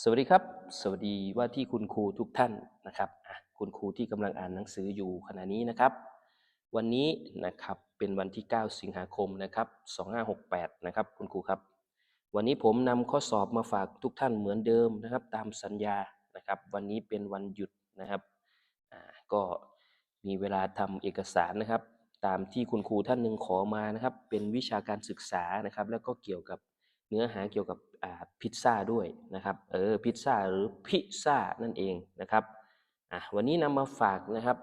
สวัสดีครับ สวัสดีว่าที่คุณครูทุกท่านนะครับคุณครูที่กำลังอ่านหนังสืออยู่ขณะนี้นะครับ วันนี้นะครับเป็นวันที่ 9 สิงหาคมนะครับ2568นะครับคุณครูครับ วันนี้ผมนำข้อสอบมาฝากทุกท่านเหมือนเดิมนะครับ ตามสัญญานะครับ วันนี้เป็นวันหยุดนะครับก็มีเวลาทำเอกสารนะครับ ตามที่คุณครูท่านหนึ่งขอมานะครับ เป็นวิชาการศึกษานะครับ แล้วก็เกี่ยวกับเนื้อหาเกี่ยวกับ พิซซ่าด้วยนะครับเออพิซซ่าหรือพิซซ่านั่นเองนะครับอะวันนี้นำมาฝากนะครับ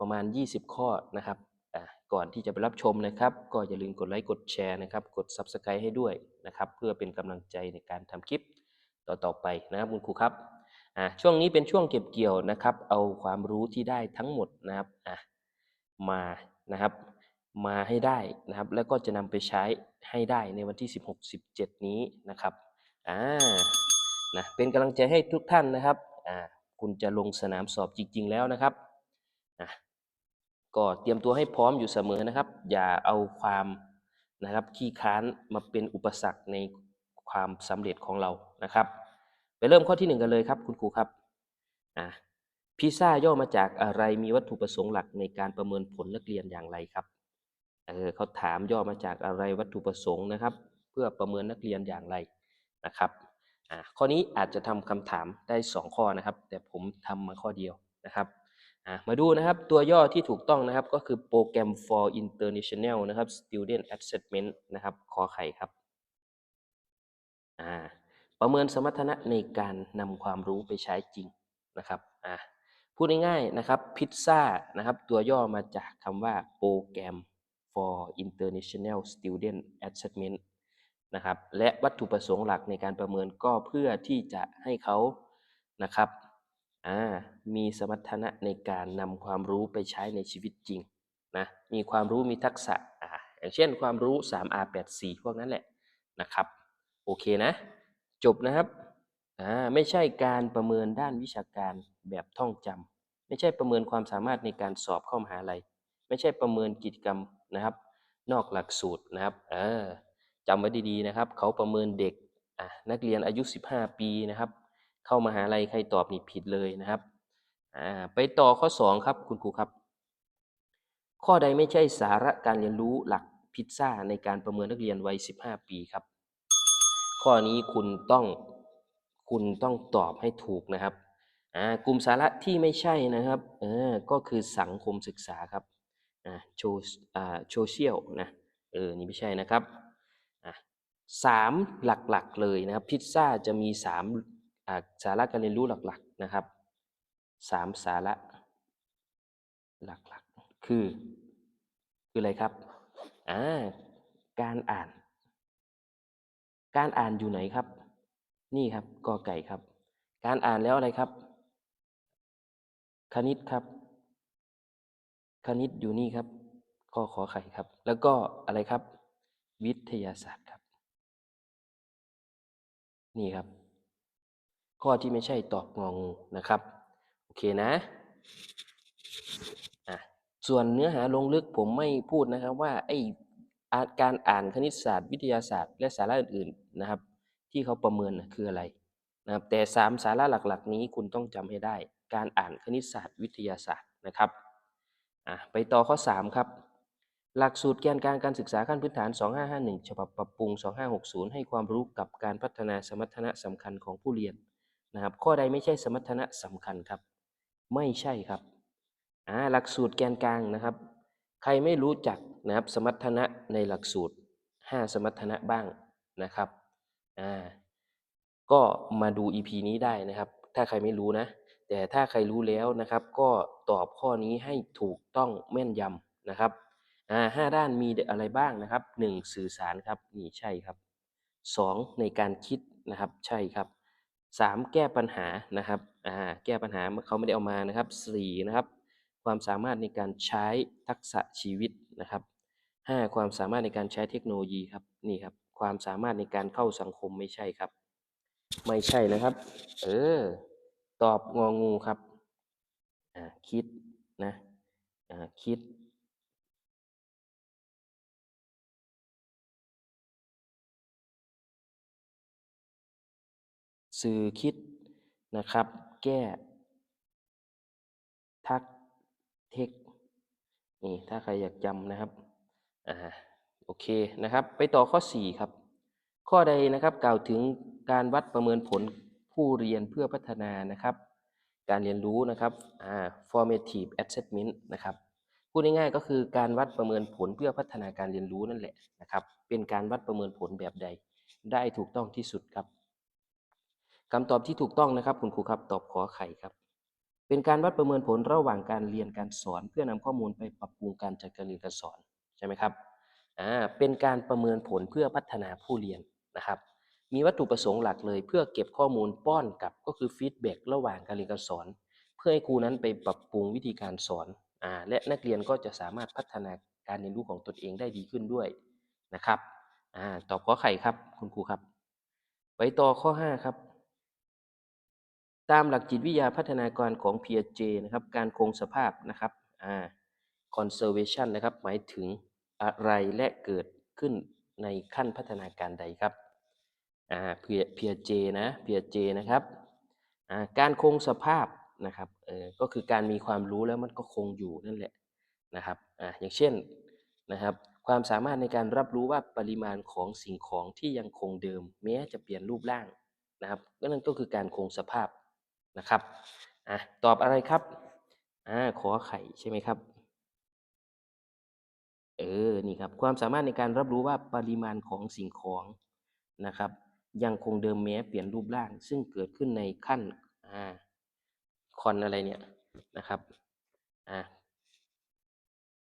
ประมาณ 20 ข้อนะครับอะก่อนที่จะไปรับชมนะครับ ก็อย่าลืมกดไลค์กดแชร์นะครับ กด Subscribe ให้ด้วยนะครับเพื่อเป็นกำลังใจในการทำคลิปต่อๆไปนะครับคุณครูครับอะช่วงนี้เป็นช่วงเก็บเกี่ยวนะครับ เอาความรู้ที่ได้ทั้งหมดนะครับอะมานะครับมาให้ได้นะครับ แล้วก็จะนำไปใช้ให้ได้ในวันที่ 16 17 นี้นะครับ อ่านะเป็นกำลังใจให้ทุกท่านนะครับอ่าคุณจะลงสนามสอบจริง ๆ แล้วนะครับอะก็เตรียมตัวให้พร้อมอยู่เสมอนะครับ อย่าเอาความนะครับขี้ค้านมาเป็นอุปสรรคในความสำเร็จของเรานะครับ ไปเริ่มข้อที่หนึ่งกันเลยครับ คุณครูครับอะพิซซ่าย่อมาจากอะไรมีวัตถุประสงค์หลักในการประเมินผลนักเรียนอย่างไรครับเออเขาถามย่อมาจากอะไรวัตถุประสงค์นะครับ เพื่อประเมินนักเรียนอย่างไร นะครับข้อนี้อาจจะทำคำถามได้ 2 ข้อนะครับ แต่ผมทำมาข้อเดียวนะครับมาดูนะครับตัวย่อที่ถูกต้องนะครับก็คือโปรแกรม for international นะครับ student assessment นะครับขอไข่ครับประเมินสมรรถนะในการนำความรู้ไปใช้จริงนะครับพูดง่ายๆนะครับพิซซ่านะครับตัวย่อมาจากคำว่าโปรแกรม for international student assessment นะครับ และวัตถุประสงค์หลักในการประเมินก็เพื่อที่จะให้เขานะครับมีสมรรถนะในการนำความรู้ไปใช้ในชีวิตจริงนะมีความรู้มีทักษะออย่างเช่นความรู้ 3R84 พวกนั้นแหละนะครับ โอเคนะ จบนะครับไม่ใช่การประเมินด้านวิชาการแบบท่องจำไม่ใช่ประเมินความสามารถในการสอบเข้ามหาลัยไม่ใช่ประเมินกิจกรรมนะครับ นอกหลักสูตรนะครับ เออ จำไว้ดีๆนะครับ เขาประเมินเด็กนักเรียนอายุ 15 ปีนะครับ เข้ามหาลัยใครตอบนี่ผิดเลยนะครับไปต่อข้อ 2 ครับคุณครูครับ ข้อใดไม่ใช่สาระการเรียนรู้หลักพิซซ่าในการประเมินนักเรียนวัย 15 ปีครับ ข้อนี้คุณต้องคุณต้องตอบให้ถูกนะครับกลุ่มสาระที่ไม่ใช่นะครับเออก็คือสังคมศึกษาครับโชอ่าโซเชียลนะเออนี่ไม่ใช่นะครับ สามหลักๆเลยนะครับพิซซ่าจะมีสามสาระการเรียนรู้หลักๆนะครับสามสาระหลักๆ คือ คืออะไรครับอ่าการอ่าน การอ่านอยู่ไหนครับ นี่ครับกอไก่ครับ การอ่านแล้วอะไรครับ คณิตครับ คณิตอยู่นี่ครับข้อขอไข่ครับ แล้วก็อะไรครับ วิทยาศาสตร์ นี่ครับ ข้อที่ไม่ใช่ตอบงองูนะครับ โอเคนะอะส่วนเนื้อหาลงลึกผมไม่พูดนะครับว่าไออาการอ่านคณิตศาสตร์ วิทยาศาสตร์ และสาระอื่นๆนะครับ ที่เขาประเมินนะคืออะไรนะครับ แต่สามสาระหลักๆ นี้คุณต้องจำให้ได้ การอ่านคณิตศาสตร์ วิทยาศาสตร์นะครับอะไปต่อข้อ 3 ครับ หลักสูตรแกนกลางการศึกษาขั้นพื้นฐาน 2551 ฉบับปรับปรุง 2560 ให้ความรู้กับการพัฒนาสมรรถนะสำคัญของผู้เรียนนะครับ ข้อใดไม่ใช่สมรรถนะสำคัญครับ ไม่ใช่ครับอ่าหลักสูตรแกนกลางนะครับ ใครไม่รู้จักนะครับสมรรถนะในหลักสูตร 5 สมรรถนะบ้างนะครับอ่าก็มาดู EP นี้ได้นะครับ ถ้าใครไม่รู้นะ แต่ถ้าใครรู้แล้วนะครับ ก็ตอบข้อนี้ให้ถูกต้องแม่นยำนะครับ อ่าห้าด้านมีอะไรบ้างนะครับหนึ่งสื่อสารครับนี่ใช่ครับสองในการคิดนะครับใช่ครับสามแก้ปัญหานะครับอ่าแก้ปัญหาเขาไม่ได้เอามานะครับสี่นะครับความสามารถในการใช้ทักษะชีวิตนะครับห้าความสามารถในการใช้เทคโนโลยีครับนี่ครับความสามารถในการเข้าสังคมไม่ใช่ครับ ไม่ใช่นะครับ เออตอบงองูครับอ่าคิดนะอ่าคิด สื่อคิดนะครับ แก้ ทักเทคนี่ถ้าใครอยากจำนะครับอ่าโอเคนะครับ ไปต่อข้อ 4 ครับ ข้อใดนะครับกล่าวถึงการวัดประเมินผลผู้เรียนเพื่อพัฒนานะครับ การเรียนรู้นะครับอ่า formative assessment นะครับพูดง่ายๆก็คือการวัดประเมินผลเพื่อพัฒนาการเรียนรู้นั่นแหละนะครับ เป็นการวัดประเมินผลแบบใดได้ถูกต้องที่สุดครับ คำตอบที่ถูกต้องนะครับ คุณครูครับตอบขอไข่ครับ เป็นการวัดประเมินผลระหว่างการเรียนการสอน เพื่อนำข้อมูลไปปรับปรุงการจัดการเรียนการสอนใช่ไหมครับอ่าเป็นการประเมินผลเพื่อพัฒนาผู้เรียนนะครับ มีวัตถุประสงค์หลักเลย เพื่อเก็บข้อมูลป้อนกลับก็คือฟีดแบ็กระหว่างการเรียนการสอน เพื่อให้ครูนั้นไปปรับปรุงวิธีการสอนอ่าและนักเรียนก็จะสามารถพัฒนาการเรียนรู้ของตนเองได้ดีขึ้นด้วยนะครับอ่าตอบข้อไข่ครับคุณครูครับ ไปต่อข้อ 5 ครับ ตามหลักจิตวิทยาพัฒนาการของ Piaget นะครับ การคงสภาพนะครับอ่า conservation นะครับ หมายถึงอะไรและเกิดขึ้นในขั้นพัฒนาการใดครับอ่า Piaget นะ Piaget นะครับอ่าการคงสภาพนะครับเออก็คือการมีความรู้แล้วมันก็คงอยู่นั่นแหละนะครับอ่าอย่างเช่นนะครับ ความสามารถในการรับรู้ว่าปริมาณของสิ่งของที่ยังคงเดิม แม้จะเปลี่ยนรูปร่างนะครับนั่นก็คือการคงสภาพ นะครับอะตอบอะไรครับอ่าขอไข่ใช่ไหมครับ เออนี่ครับ ความสามารถในการรับรู้ว่าปริมาณของสิ่งของนะครับ ยังคงเดิมแม้เปลี่ยนรูปร่าง ซึ่งเกิดขึ้นในขั้นอ่าคอนอะไรเนี่ยนะครับอ่า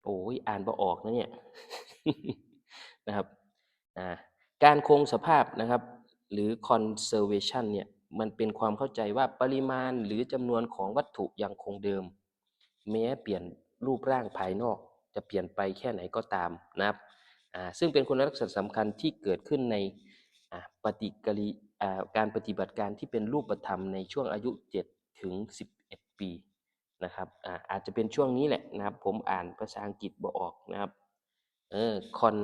โอ้ยอ่านบ่ออกนะเนี่ยนะครับอ่าการคงสภาพนะครับ หรือ conservation เนี่ย มันเป็นความเข้าใจว่าปริมาณหรือจำนวนของวัตถุยังคงเดิม แม้เปลี่ยนรูปร่างภายนอก จะเปลี่ยนไปแค่ไหนก็ตามนะครับซึ่งเป็นคุณลักษณะสำคัญที่เกิดขึ้นในปฏิกิริการปฏิบัติการที่เป็นรูปธรรมในช่วงอายุ 7 ถึง 11 ปีนะครับอาอาจจะเป็นช่วงนี้แหละนะครับ ผมอ่านภาษาอังกฤษบ่ออกนะครับเออ con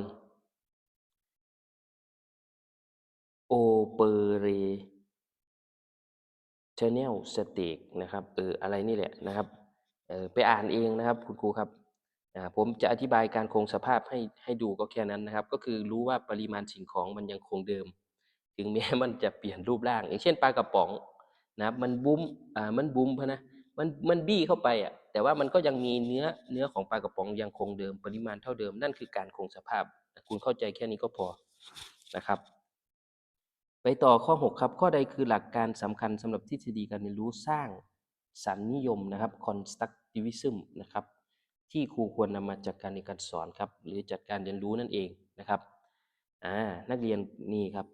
operational stake นะครับเอออะไรนี่แหละนะครับเออไปอ่านเองนะครับคุณครูครับผมจะอธิบายการคงสภาพให้ให้ดูก็แค่นั้นนะครับ ก็คือรู้ว่าปริมาณสิ่งของมันยังคงเดิม ถึงแม้มันจะเปลี่ยนรูปร่าง อย่างเช่นปลากระป๋องนะครับมันบุ้มอ่ามันบุ้มพนะมันมันบี้เข้าไปอะแต่ว่ามันก็ยังมีเนื้อเนื้อของปลากระป๋องยังคงเดิม ปริมาณเท่าเดิมนั่นคือการคงสภาพ คุณเข้าใจแค่นี้ก็พอนะครับ ไปต่อข้อ 6 ครับ ข้อใดคือหลักการสำคัญสำหรับทฤษฎีการเรียนรู้สร้างสรรนิยมนะครับ constructivism นะครับ ที่ครูควรนำมาจัดการในการสอนครับ หรือจัดการเรียนรู้นั่นเองนะครับอ่านักเรียนนี่ครับ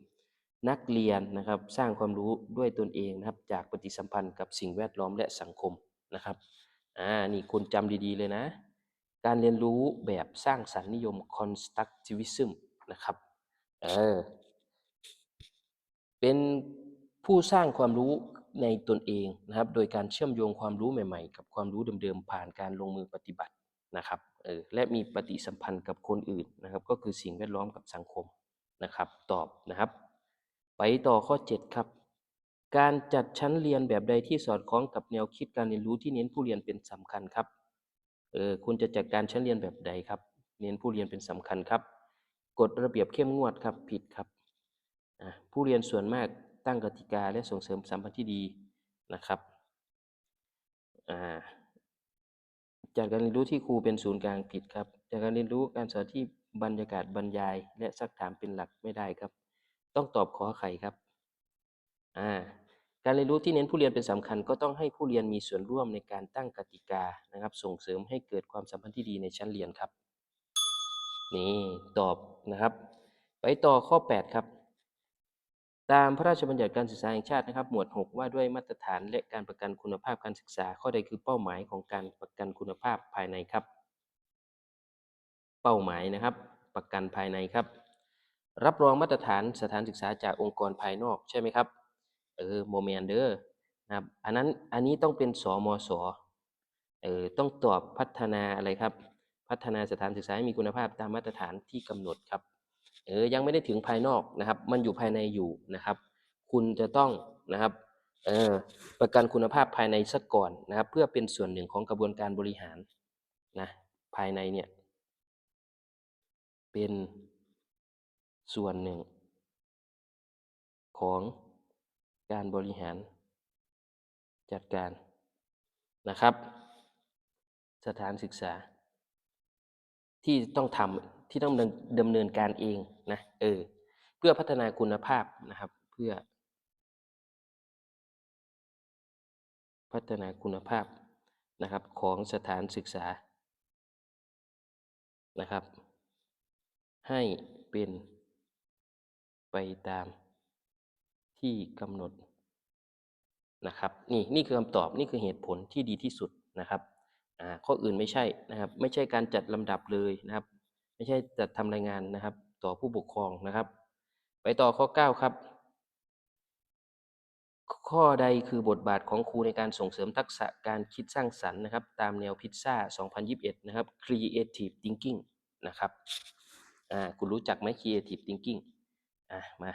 นักเรียนนะครับสร้างความรู้ด้วยตนเองนะครับ จากปฏิสัมพันธ์กับสิ่งแวดล้อมและสังคมนะครับอ่านี่คุณจำดีๆเลยนะ การเรียนรู้แบบสร้างสรรนิยม constructivism นะครับเออ เป็นผู้สร้างความรู้ในตนเองนะครับ โดยการเชื่อมโยงความรู้ใหม่ๆ กับความรู้เดิมๆ ผ่านการลงมือปฏิบัตินะครับเออและมีปฏิสัมพันธ์กับคนอื่นนะครับ ก็คือสิ่งแวดล้อมกับสังคมนะครับ ตอบนะครับ ไปต่อข้อ 7 ครับ การจัดชั้นเรียนแบบใดที่สอดคล้องกับแนวคิดการเรียนรู้ที่เน้นผู้เรียนเป็นสำคัญครับเออคุณจะจัดการชั้นเรียนแบบใดครับ เน้นผู้เรียนเป็นสำคัญครับกฎระเบียบเข้มงวดครับผิดครับ ผู้เรียนส่วนมากตั้งกติกาและส่งเสริมสัมพันธ์ที่ดีนะครับอ่าจัดการเรียนรู้ที่ครูเป็นศูนย์กลางผิดครับจัดการเรียนรู้การสอนที่บรรยากาศบรรยาย และซักถามเป็นหลักไม่ได้ครับ ต้องตอบขอไขครับาการเรียนรู้ที่เน้นผู้เรียนเป็นสำคัญ ก็ต้องให้ผู้เรียนมีส่วนร่วมในการตั้งกติกานะครับ ส่งเสริมให้เกิดความสัมพันธ์ที่ดีในชั้นเรียนครับ นี่ตอบนะครับ ไปต่อข้อ 8 ครับ ตามพระราชบัญญัติการศึกษาแห่งชาตินะครับหมวด 6 ว่าด้วยมาตรฐานและการประกันคุณภาพการศึกษา ข้อใดคือเป้าหมายของการประกันคุณภาพภายในครับ เป้าหมายนะครับ ประกันภายในครับ รับรองมาตรฐานสถานศึกษาจากองค์กรภายนอกใช่ไหมครับเออโมเมนเดอร์นะครับอันนั้นอันนี้ต้องเป็นสมสเออต้องตอบพัฒนาอะไรครับ พัฒนาสถานศึกษาให้มีคุณภาพตามมาตรฐานที่กำหนดครับ เออยังไม่ได้ถึงภายนอกนะครับ มันอยู่ภายในอยู่นะครับ คุณจะต้องนะครับเออประกันคุณภาพภายในซะก่อนนะครับ เพื่อเป็นส่วนหนึ่งของกระบวนการบริหารนะภายในเนี่ยเป็นส่วนหนึ่ง ของการบริหารจัดการนะครับ สถานศึกษาที่ต้องทำ ที่ต้องดำเนินการเองนะเออเพื่อพัฒนาคุณภาพนะครับ เพื่อ พัฒนาคุณภาพนะครับ ของสถานศึกษานะครับ ให้เป็นไปตามที่กำหนดนะครับนี่นี่คือคำตอบนี่คือเหตุผลที่ดีที่สุดนะครับข้ออื่นไม่ใช่นะครับ ไม่ใช่การจัดลำดับเลยนะครับ ไม่ใช่จัดทำรายงานนะครับ ต่อผู้ปกครองนะครับ ไปต่อข้อ 9 ครับ ข้อใดคือบทบาทของครูในการส่งเสริมทักษะการคิดสร้างสรรค์นะครับ ตามแนวพิซซ่า 2021 นะครับ Creative Thinking นะครับอ่าคุณรู้จักไหม Creative Thinking อะมา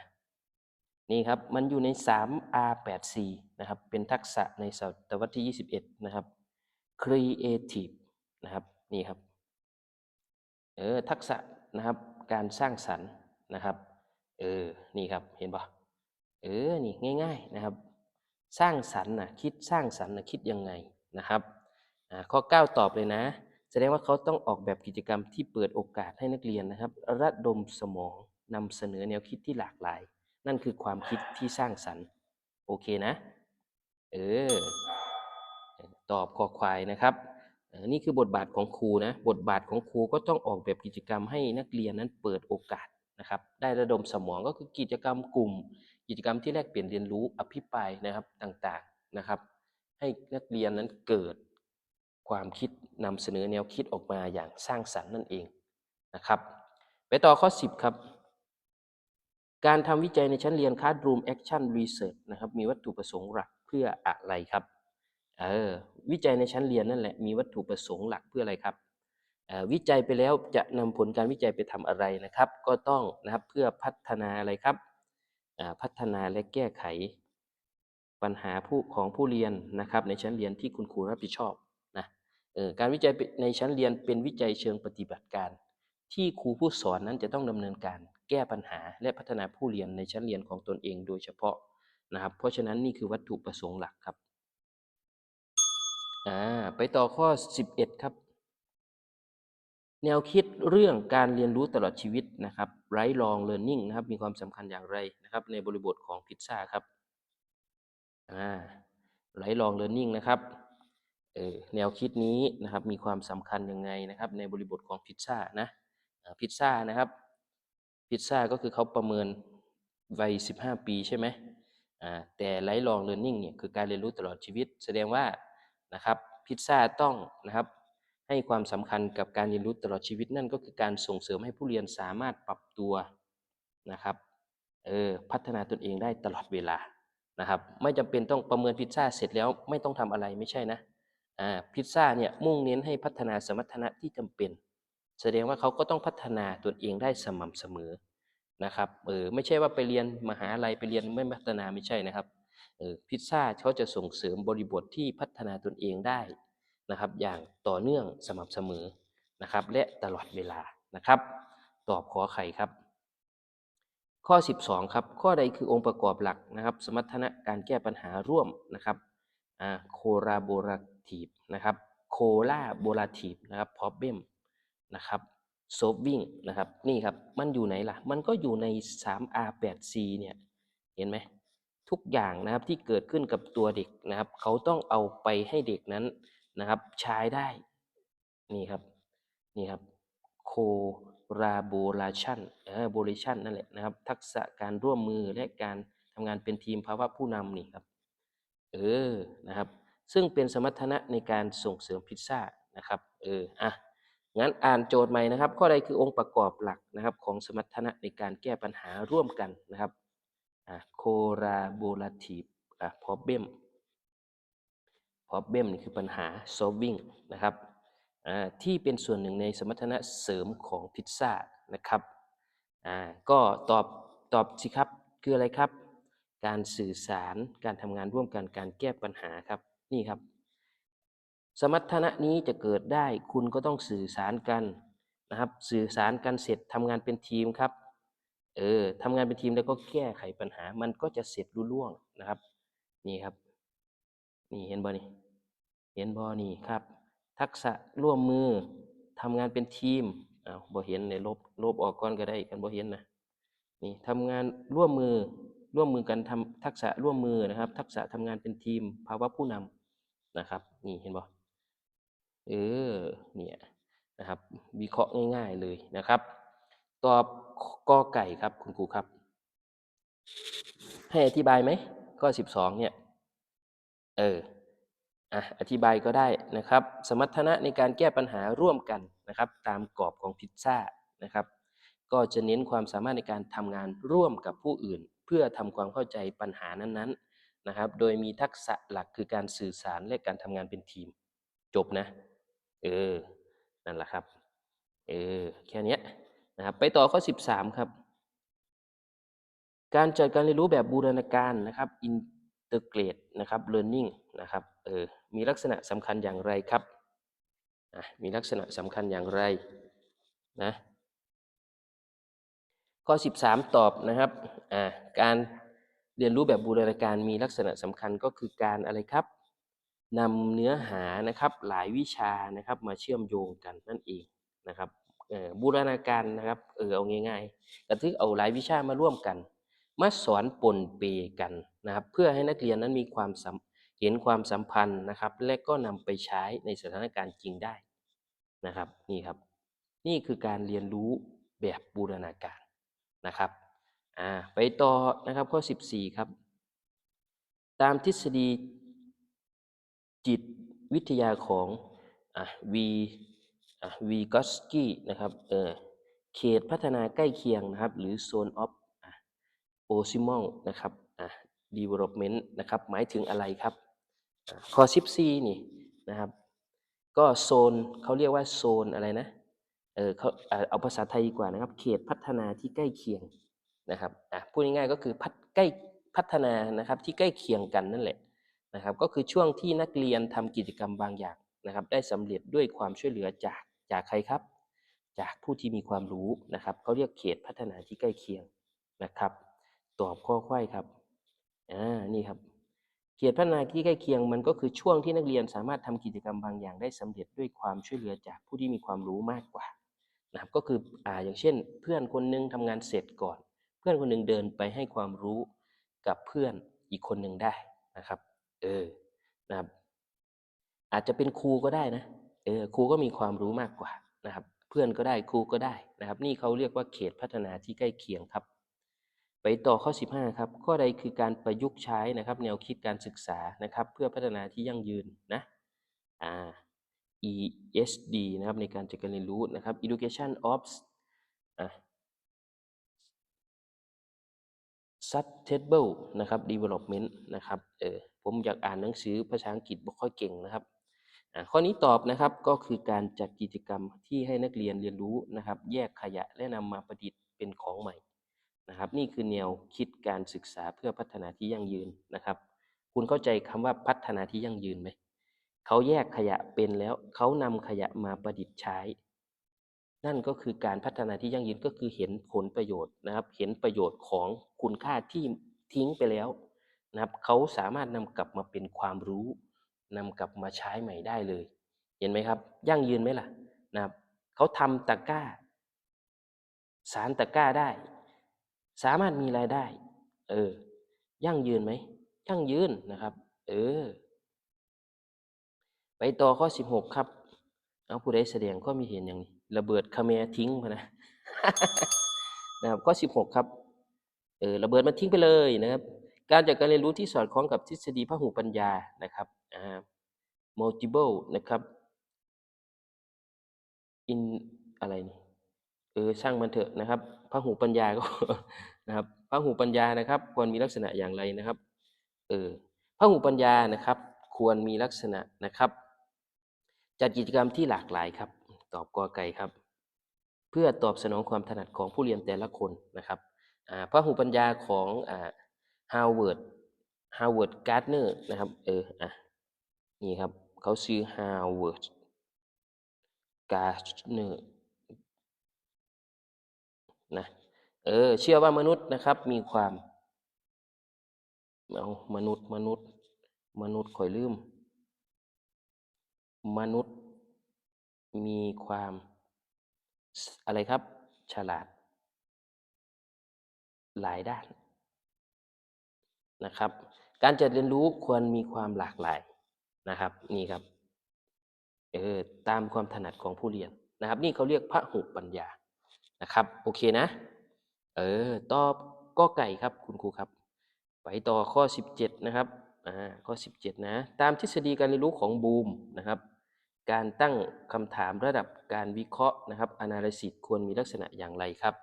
นี่ครับ มันอยู่ใน 3R8C นะครับ เป็นทักษะในศตวรรษที่ 21 นะครับ Creative นะครับ นี่ครับ เออทักษะนะครับ การสร้างสรรค์นะครับ เออนี่ครับเห็นปะเออนี่ง่าย ๆนะครับ สร้างสรรค์นะคิดสร้างสรรค์นะคิดยังไงนะครับข้อ 9 ตอบเลยนะ แสดงว่าเขาต้องออกแบบกิจกรรมที่เปิดโอกาสให้นักเรียนนะครับ ระดมสมองนำเสนอแนวคิดที่หลากหลาย นั่นคือความคิดที่สร้างสรรค์ โอเคนะ เออ ตอบคอควายนะครับ นี่คือบทบาทของครูนะบทบาทของครูก็ต้องออกแบบกิจกรรมให้นักเรียนนั้นเปิดโอกาสนะครับได้ระดมสมองก็คือกิจกรรมกลุ่ม กิจกรรมที่แลกเปลี่ยนเรียนรู้อภิปรายนะครับต่างๆนะครับ ให้นักเรียนนั้นเกิดความคิดนำเสนอแนวคิดออกมาอย่างสร้างสรรค์นั่นเองนะครับ ไปต่อข้อ 10 ครับ การทำวิจัยในชั้นเรียน Classroom Action Research นะครับมีวัตถุประสงค์หลักเพื่ออะไรครับเออ วิจัยในชั้นเรียนนั่นแหละมีวัตถุประสงค์หลักเพื่ออะไรครับวิจัยไปแล้วจะนำผลการวิจัยไปทำอะไรนะครับ ก็ต้องนะครับเพื่อพัฒนาอะไรครับพัฒนาและแก้ไข ปัญหาผู้ของผู้เรียนนะครับ ในชั้นเรียนที่คุณครูรับผิดชอบนะออการวิจัยในชั้นเรียนเป็นวิจัยเชิงปฏิบัติการ ที่ครูผู้สอนนั้นจะต้องดำเนินการ แก้ปัญหาและพัฒนาผู้เรียนในชั้นเรียนของตนเองโดยเฉพาะนะครับ เพราะฉะนั้นนี่คือวัตถุประสงค์หลักครับ อ่าไปต่อข้อ 11 ครับ แนวคิดเรื่องการเรียนรู้ตลอดชีวิตนะครับ right long learning นะครับ มีความสำคัญอย่างไรนะครับ ในบริบทของพิซซ่าครับอ่า right long learning นะครับเออแนวคิดนี้นะครับ มีความสำคัญยังไงนะครับ ในบริบทของพิซซ่านะพิซซ่านะครับ พิซซ่าก็คือเขาประเมินวัย 15 ปีใช่ไหมอ่าแต่ right long learning เนี่ยคือการเรียนรู้ตลอดชีวิต แสดงว่า นะครับ พิซซ่าต้องนะครับให้ความสำคัญกับการเรียนรู้ตลอดชีวิตนั่นก็คือการส่งเสริมให้ผู้เรียนสามารถปรับตัวนะครับเออพัฒนาตนเองได้ตลอดเวลานะครับ ไม่จำเป็นต้องประเมินพิซซ่าเสร็จแล้วไม่ต้องทำอะไรไม่ใช่นะอ่าพิซซ่าเนี่ยมุ่งเน้นให้พัฒนาสมรรถนะที่จำเป็น แสดงว่าเขาก็ต้องพัฒนาตนเองได้สม่ำเสมอนะครับเออไม่ใช่ว่าไปเรียนมหาลัยไปเรียนไม่พัฒนาไม่ใช่นะครับ พิซซ่าเขาจะส่งเสริมบริบทที่พัฒนาตนเองได้นะครับ อย่างต่อเนื่องสม่ำเสมอนะครับ และตลอดเวลานะครับ ตอบขอไข่ครับ ข้อ 12 ครับ ข้อใดคือองค์ประกอบหลักนะครับ สมรรถนะการแก้ปัญหาร่วมนะครับอ่าโคลาโบราทีฟนะครับโคลาโบราทีฟนะครับพอเบมนะครับโซฟวิ่งนะครับนี่ครับ มันอยู่ไหนล่ะ มันก็อยู่ใน 3R8C เนี่ย เห็นไหม ทุกอย่างนะครับที่เกิดขึ้นกับตัวเด็กนะครับ เขาต้องเอาไปให้เด็กนั้นนะครับ ใช้ได้นี่ครับนี่ครับโคลาโบราชันเออโบราชันนั่นแหละนะครับ ทักษะการร่วมมือและการทำงานเป็นทีมภาวะผู้นำนี่ครับเออนะครับ ซึ่งเป็นสมรรถนะในการส่งเสริมพิซซ่านะครับเอออะงั้นอ่านโจทย์ใหม่นะครับ ข้อใดคือองค์ประกอบหลักนะครับ ของสมรรถนะในการแก้ปัญหาร่วมกันนะครับ อะ collaborative อะ problem problem นี่คือปัญหา solving นะครับอ่าที่เป็นส่วนหนึ่งในสมรรถนะเสริมของพิซซ่านะครับอ่าก็ตอบตอบสิครับคืออะไรครับ การสื่อสารการทำงานร่วมกันการแก้ปัญหาครับนี่ครับ สมรรถนะนี้จะเกิดได้คุณก็ต้องสื่อสารกันนะครับ สื่อสารกันเสร็จทำงานเป็นทีมครับ เออทำงานเป็นทีมแล้วก็แก้ไขปัญหา มันก็จะเสร็จรุ่ล่วงนะครับ นี่ครับ นี่เห็นบ่นี่เห็นบ่นี่ครับ ทักษะร่วมมือทำงานเป็นทีมอ้าวบ่เห็นในลบลบออกก่อนก็ได้กันบ่เห็นนะนี่ทำงานร่วมมือร่วมมือกันทำทักษะร่วมมือนะครับ ทักษะทำงานเป็นทีม ภาวะผู้นำนะครับ นี่เห็นบ่เออเนี่ยนะครับ วิเคราะห์ง่าย ๆเลยนะครับ ตอบ กอไก่ครับคุณครูครับ ให้อธิบายไหมข้อสิบสองเนี่ย เอออะอธิบายก็ได้นะครับ สมรรถนะในการแก้ปัญหาร่วมกันนะครับ ตามกรอบของพิซซ่านะครับ ก็จะเน้นความสามารถในการทำงานร่วมกับผู้อื่น เพื่อทำความเข้าใจปัญหานั้นๆนะครับ โดยมีทักษะหลักคือการสื่อสารและการทำงานเป็นทีม จบนะ เออ นั่นแหละครับ เออ แค่นี้ นะครับไปต่อข้อ 13 ครับ การจัดการเรียนรู้แบบบูรณาการนะครับ integrate นะครับ learning นะครับเออมีลักษณะสำคัญอย่างไรครับอะมีลักษณะสำคัญอย่างไรนะข้อ 13 ตอบนะครับอ่าการเรียนรู้แบบบูรณาการมีลักษณะสำคัญก็คือการอะไรครับนำเนื้อหานะครับหลายวิชานะครับมาเชื่อมโยงกันนั่นเองนะครับ บูรณาการนะครับเออเอาง่ายๆก็คือเอาหลายวิชามาร่วมกัน มาสอนปนเปกันนะครับ เพื่อให้นักเรียนนั้นมีความสเห็นความสัมพันธ์นะครับ และก็นำไปใช้ในสถานการณ์จริงได้นะครับนี่ครับ นี่คือการเรียนรู้แบบบูรณาการนะครับอ่าไปต่อนะครับข้อ 14 ครับ ตามทฤษฎีจิตวิทยาของอะวี วีกอสกี้นะครับเออเขตพัฒนาใกล้เคียงนะครับ หรือ Zone of อะ Optimal นะครับอะ Development นะครับ หมายถึงอะไรครับอะข้อ14นี่นะครับ ก็โซนเขาเรียกว่าโซนอะไรนะเออเขาเอาภาษาไทยดีกว่านะครับ เขตพัฒนาที่ใกล้เคียงนะครับอะพูดง่ายๆก็คือพัฒใกล้พัฒนานะครับที่ใกล้เคียงกันนั่นแหละนะครับ ก็คือช่วงที่นักเรียนทำกิจกรรมบางอย่างนะครับ ได้สำเร็จด้วยความช่วยเหลือจาก จากใครครับ จากผู้ที่มีความรู้นะครับเขาเรียกเขตพัฒนาที่ใกล้เคียงนะครับ ตอบข้อควายครับอ่านี่ครับ เขตพัฒนาที่ใกล้เคียงมันก็คือช่วงที่นักเรียนสามารถทำกิจกรรมบางอย่างได้สำเร็จด้วยความช่วยเหลือจากผู้ที่มีความรู้มากกว่านะครับก็คืออ่าอย่างเช่น เพื่อนคนหนึงทำงานเสร็จก่อน เพื่อนคนหนึงเดินไปให้ความรู้กับเพื่อนอีกคนหนึ่งได้นะครับ เออนะครับอาจจะเป็นครูก็ได้นะ เออครูก็มีความรู้มากกว่านะครับ เพื่อนก็ได้ครูก็ได้นะครับ นี่เขาเรียกว่าเขตพัฒนาที่ใกล้เคียงครับ ไปต่อข้อ 15ครับข้อใดคือการประยุกต์ใช้นะครับ แนวคิดการศึกษานะครับ เพื่อพัฒนาที่ยั่งยืนนะอ่า ESD นะครับในการจัดการเรียนรู้นะครับ Education of อะ sustainable นะครับ development นะครับเออผมอยากอ่านหนังสือภาษาอังกฤษบ่ค่อยเก่งนะครับ ข้อนี้ตอบนะครับก็คือการจัดกิจกรรมที่ให้นักเรียนเรียนรู้นะครับ แยกขยะและนำมาประดิษฐ์เป็นของใหม่นะครับ นี่คือแนวคิดการศึกษาเพื่อพัฒนาที่ยั่งยืนนะครับ คุณเข้าใจคำว่าพัฒนาที่ยั่งยืนไหมเขาแยกขยะเป็นแล้วเขานำขยะมาประดิษฐ์ใช้ นั่นก็คือการพัฒนาที่ยั่งยืนก็คือเห็นผลประโยชน์นะครับ เห็นประโยชน์ของคุณค่าที่ทิ้งไปแล้วนะครับเขาสามารถนำกลับมาเป็นความรู้ นำกลับมาใช้ใหม่ได้เลย เห็นไหมครับ ยั่งยืนไหมล่ะนะครับเขาทำตะกร้า สารตะกร้าได้ สามารถมีรายได้ เออ ยั่งยืนไหม ยั่งยืนนะครับ เออ ไปต่อข้อ 16 ครับ เอาผู้ใดแสดงข้อมีเห็นอย่างนี้ ระเบิดคาเมทิ้งพะนะนะครับข้อ 16 ครับ เออ ระเบิดมันทิ้งไปเลยนะครับ การจัดการเรียนรู้ที่สอดคล้องกับทฤษฎีพหูปัญญานะครับ อ่า multiple นะครับ in อะไรนี่เออช่างมันเถอะนะครับพหูปัญญาก็นะครับพหูปัญญานะครับควรมีลักษณะอย่างไรนะครับเออพหูปัญญานะครับ ควรมีลักษณะนะครับ จัดกิจกรรมที่หลากหลายครับ ตอบกอไก่ครับ เพื่อตอบสนองความถนัดของผู้เรียนแต่ละคนนะครับอ่าพหูปัญญาของอ่า Howard Howard Gardner นะครับเอออะ นี่ครับ เขาชื่อ Howard Gardner นะเออเชื่อว่ามนุษย์นะครับ มีความเอามนุษย์มนุษย์ มนุษย์ขอยลืม มนุษย์มีความอะไรครับ ฉลาด หลายด้านนะครับ การจัดเรียนรู้ควรมีความหลากหลาย นะครับ นี่ครับเออตามความถนัดของผู้เรียนนะครับ นี่เขาเรียกพระหุปัญญานะครับ โอเคนะ เออตอบก็ไก่ครับคุณครูครับ ไปต่อข้อ 17 นะครับอ่าข้อ 17 นะ ตามทฤษฎีการเรียนรู้ของบูมนะครับ การตั้งคำถามระดับการวิเคราะห์นะครับ analysis ควรมีลักษณะอย่างไรครับ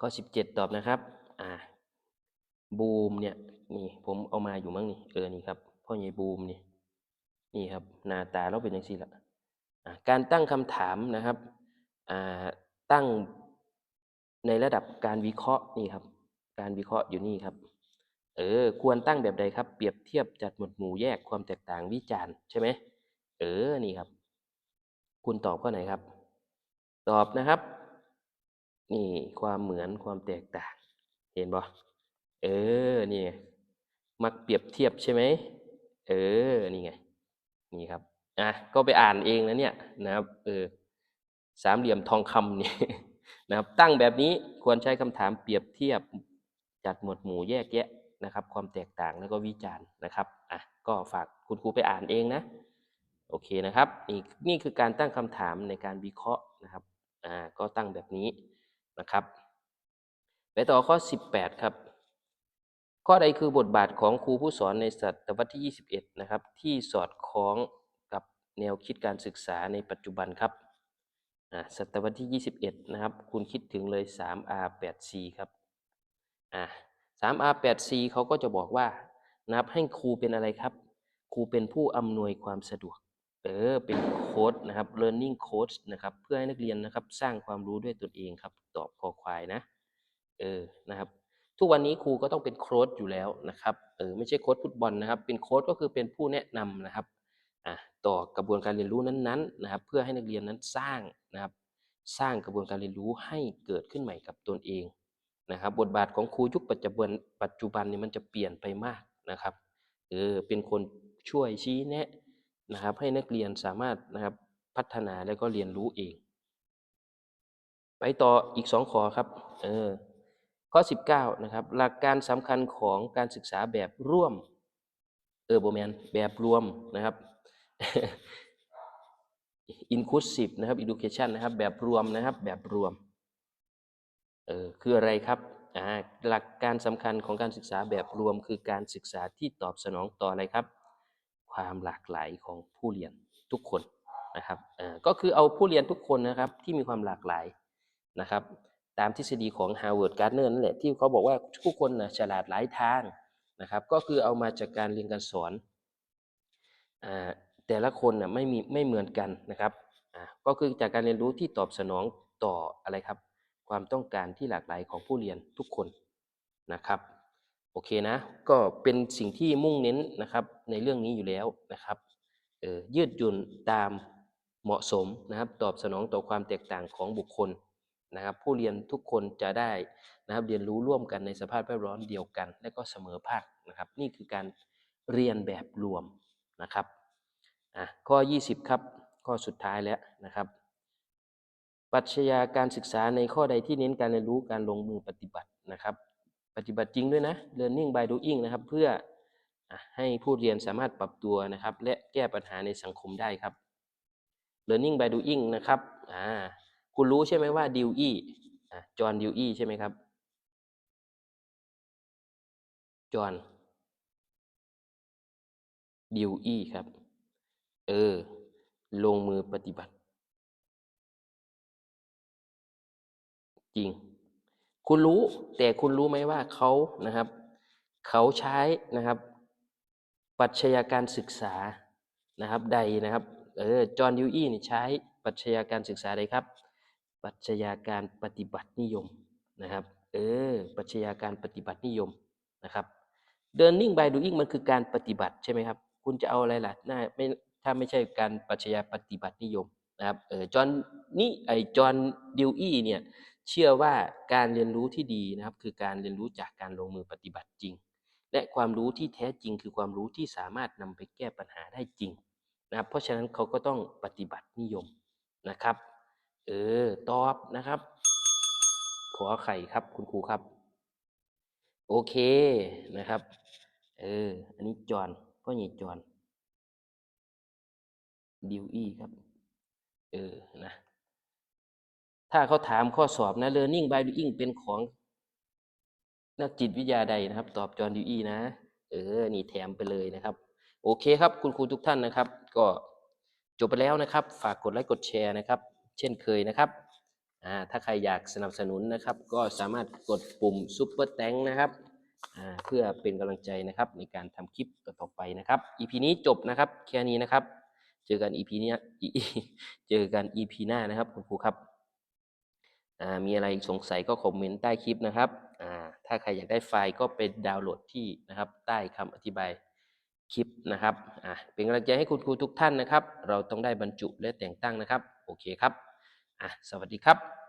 ข้อ 17 ตอบนะครับอ่าบูมเนี่ยนี่ผมเอามาอยู่มั้งนี่เออนี่ครับ พ่อใหญ่บูมนี่นี่ครับหน้าตาเราเป็นอย่างนี้ละการตั้งคำถามนะครับตั้งในระดับการวิเคราะห์นี่ครับ การวิเคราะห์อยู่นี่ครับ เออ ควรตั้งแบบใดครับ เปรียบเทียบจัดหมวดหมู่แยกความแตกต่างวิจารณ์ใช่ไหมเออ นี่ครับ คุณตอบข้อไหนครับ ตอบนะครับ นี่ความเหมือนความแตกต่าง เห็นบ่เออ นี่ มักเปรียบเทียบใช่ไหม เออ นี่ไง นี่ครับ อะ ก็ไปอ่านเองนะเนี่ยนะครับ เออ สามเหลี่ยมทองคำนี่นะครับ ตั้งแบบนี้ควรใช้คำถามเปรียบเทียบ จัดหมวดหมู่แยกแยะนะครับ ความแตกต่างแล้วก็วิจารณ์นะครับ อะ ก็ฝากคุณครูไปอ่านเองนะ โอเคนะครับ นี่นี่คือการตั้งคำถามในการวิเคราะห์นะครับ อ่า ก็ตั้งแบบนี้นะครับ ไปต่อข้อ 18 ครับ ข้อใดคือบทบาทของครูผู้สอนในศตวรรษที่ 21 นะครับ ที่สอดคล้องกับแนวคิดการศึกษาในปัจจุบันครับศตวรรษที่ 21 นะครับ คุณคิดถึงเลย 3R8C ครับอ่า 3R8C เขาก็จะบอกว่านะครับให้ครูเป็นอะไรครับ ครูเป็นผู้อำนวยความสะดวก เออ เป็นโค้ดนะครับ learning coach นะครับ เพื่อให้นักเรียนนะครับ สร้างความรู้ด้วยตนเองครับ ตอบคอควายนะ เออ นะครับ ทุกวันนี้ครูก็ต้องเป็นโค้ชอยู่แล้วนะครับเออไม่ใช่โค้ชฟุตบอลนะครับ เป็นโค้ชก็คือเป็นผู้แนะนำนะครับอะต่อกระบวนการเรียนรู้นั้นๆนะครับ เพื่อให้นักเรียนนั้นสร้างนะครับ สร้างกระบวนการเรียนรู้ให้เกิดขึ้นใหม่กับตนเองนะครับ บทบาทของครูยุคปัจจุบันปัจจุบันเนี่ยมันจะเปลี่ยนไปมากนะครับเออเป็นคนช่วยชี้แนะนะครับ ให้นักเรียนสามารถนะครับพัฒนาแล้วก็เรียนรู้เอง ไปต่ออีกสองขอครับ เออ ข้อ 19นะครับหลักการสำคัญของการศึกษาแบบร่วมเออโบแมนแบบรวมนะครับ inclusive นะครับ education นะครับ แบบรวมนะครับ แบบรวมเออคืออะไรครับอ่าหลักการสำคัญของการศึกษาแบบรวม คือการศึกษาที่ตอบสนองต่ออะไรครับ ความหลากหลายของผู้เรียนทุกคนนะครับเออก็คือเอาผู้เรียนทุกคนนะครับที่มีความหลากหลายนะครับ ตามทฤษฎีของ Harvard Gardner นั่นแหละที่เขาบอกว่าทุกคนนะฉลาดหลายทางนะครับก็คือเอามาจากการเรียนการสอนอแต่ละคนนะไม่มีไม่เหมือนกันนะครับก็คือจากการเรียนรู้ที่ตอบสนองต่ออะไรครับ ความต้องการที่หลากหลายของผู้เรียนทุกคนนะครับโอเคนะก็เป็นสิ่งที่มุ่งเน้นนะครับในเรื่องนี้อยู่แล้วนะครับออยืดหยุ่นตามเหมาะสมนะครับ ตอบสนองต่อความแตกต่างของบุคคล นะครับ ผู้เรียนทุกคนจะได้นะครับเรียนรู้ร่วมกันในสภาพแวดล้อมเดียวกัน และก็เสมอภาคนะครับ นี่คือการเรียนแบบรวมนะครับอะข้อ 20 ครับ ข้อสุดท้ายแล้วนะครับปรัชญาการศึกษาในข้อใดที่เน้นการเรียนรู้การลงมือปฏิบัตินะครับ ปฏิบัติจริงด้วยนะ learning by doing นะครับ เพื่ออให้ผู้เรียนสามารถปรับตัวนะครับ และแก้ปัญหาในสังคมได้ครับ learning by doing นะครับอ่า คุณรู้ใช่ไหมว่าดิวอี้จอห์นดิวอี้ใช่ไหมครับจอห์นดิวอี้ครับ เออ ลงมือปฏิบัติ จริง คุณรู้แต่คุณรู้ไหมว่าเขานะครับ เขาใช้นะครับปรัชญาการศึกษานะครับ ใดนะครับ เออ จอห์นดิวอี้นี่ใช้ปรัชญาการศึกษาใดครับ ปรัชญาการปฏิบัตินิยมนะครับ เออปรัชญาการปฏิบัตินิยมนะครับ learning by doing มันคือการปฏิบัติใช่ไหมครับ คุณจะเอาอะไรล่ะน่าไม่ถ้าไม่ใช่การปรัชญาปฏิบัตินิยมนะครับ เออจอห์นนี่ไอจอห์นดิวอี้เนี่ยเชื่อว่าการเรียนรู้ที่ดีนะครับ คือการเรียนรู้จากการลงมือปฏิบัติจริง และความรู้ที่แท้จริงคือความรู้ที่สามารถนำไปแก้ปัญหาได้จริงนะครับ เพราะฉะนั้นเขาก็ต้องปฏิบัตินิยมนะครับ เออ ตอบนะครับ ขอไข่ครับคุณครูครับ โอเคนะครับ เออ อันนี้จอนพ่อใหญ่จอนดิวอี้ครับ เออ นะ ถ้าเขาถามข้อสอบนะ learning by doing เป็นของนักจิตวิทยาใดนะครับ ตอบจอนดิวอี้นะ เออ นี่แถมไปเลยนะครับ โอเคครับ คุณครูทุกท่านนะครับ ก็จบไปแล้วนะครับ ฝากกดไลค์กดแชร์นะครับ เช่นเคยนะครับถ้าใครอยากสนับสนุนนะครับ ก็สามารถกดปุ่มซุปเปอร์แตงนะครับเพื่อเป็นกำลังใจนะครับในการทำคลิปต่อไปนะครับ EP นี้จบนะครับแค่นี้นะครับ เจอกัน EP นี้เจอกัน EP หน้านะครับคุณครูครับมีอะไรสงสัยก็คอมเมนต์ใต้คลิปนะครับถ้าใครอยากได้ไฟล์ก็ไปดาวน์โหลดที่นะครับ ใต้คำอธิบายคลิปนะครับเป็นกำลังใจให้คุณครูทุกท่านนะครับ เราต้องได้บรรจุและแต่งตั้งนะครับ โอเคครับ อะสวัสดีครับ